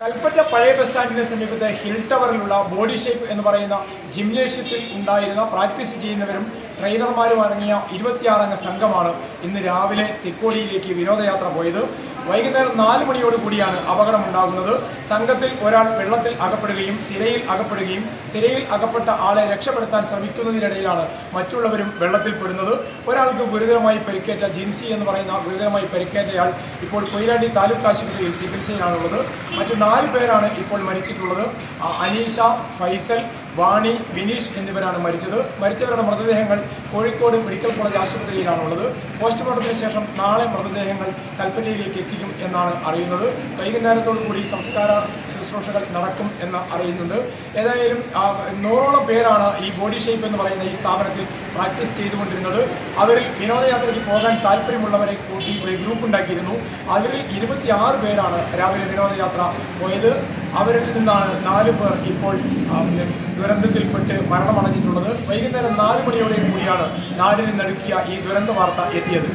കൽപ്പറ്റ പഴയ ബസ് സ്റ്റാൻഡിന് സമീപത്തെ ഹിൽ ടവറിലുള്ള ബോഡി ഷേപ്പ് എന്ന് പറയുന്ന ജിംനേഷ്യത്തിൽ ഉണ്ടായിരുന്ന പ്രാക്ടീസ് ചെയ്യുന്നവരും ട്രെയിനർമാരും അടങ്ങിയ ഇരുപത്തിയാറംഗ സംഘമാണ് ഇന്ന് രാവിലെ തിക്കോടിയിലേക്ക് വിനോദയാത്ര പോയത്. വൈകുന്നേരം നാല് മണിയോട് കൂടിയാണ് അപകടമുണ്ടാകുന്നത്. സംഘത്തിൽ ഒരാൾ വെള്ളത്തിൽ അകപ്പെടുകയും തിരയിൽ അകപ്പെടുകയും തിരയിൽ അകപ്പെട്ട ആളെ രക്ഷപ്പെടുത്താൻ ശ്രമിക്കുന്നതിനിടയിലാണ് മറ്റുള്ളവരും വെള്ളത്തിൽ പെടുന്നത്. ഒരാൾക്ക് ഗുരുതരമായി പരിക്കേറ്റ ജിൻസി എന്ന് പറയുന്ന ഗുരുതരമായി പരിക്കേറ്റയാൾ ഇപ്പോൾ കൊയിലാണ്ടി താലൂക്ക് ആശുപത്രിയിൽ ചികിത്സയിലാണുള്ളത്. മറ്റു നാല് പേരാണ് ഇപ്പോൾ മരിച്ചിട്ടുള്ളത്. അനീസ ഫൈസൽ വാണി വിനീഷ് എന്നിവരാണ് മരിച്ചത്. മരിച്ചവരുടെ മൃതദേഹങ്ങൾ കോഴിക്കോട് മെഡിക്കൽ കോളേജ് ആശുപത്രിയിലാണുള്ളത്. പോസ്റ്റ്മോർട്ടത്തിന് ശേഷം നാളെ മൃതദേഹങ്ങൾ കൽപ്പറ്റയിലേക്ക് എത്തിക്കും എന്നാണ് അറിയുന്നത്. വൈകുന്നേരത്തോടു കൂടി സംസ്കാര ശുശ്രൂഷകൾ നടക്കും എന്ന് അറിയുന്നുണ്ട്. ഏതായാലും നൂറോളം പേരാണ് ഈ ബോഡി ഷേപ്പ് എന്ന് പറയുന്ന ഈ സ്ഥാപനത്തിൽ പ്രാക്ടീസ് ചെയ്തുകൊണ്ടിരുന്നത്. അവരിൽ വിനോദയാത്രയ്ക്ക് പോകാൻ താല്പര്യമുള്ളവരെ കൂട്ടി ഒരു ഗ്രൂപ്പ് ഉണ്ടാക്കിയിരുന്നു. അവരിൽ ഇരുപത്തിയാറ് പേരാണ് രാവിലെ വിനോദയാത്ര പോയത്. അവരിൽ നിന്നാണ് നാല് പേർ ഇപ്പോൾ ദുരന്തത്തിൽപ്പെട്ട് മരണമടഞ്ഞിട്ടുള്ളത്. വൈകുന്നേരം നാല് മണിയോടെ കൂടിയാണ് നാടിനെ നടുക്കിയ ഈ ദുരന്ത വാർത്ത എത്തിയത്.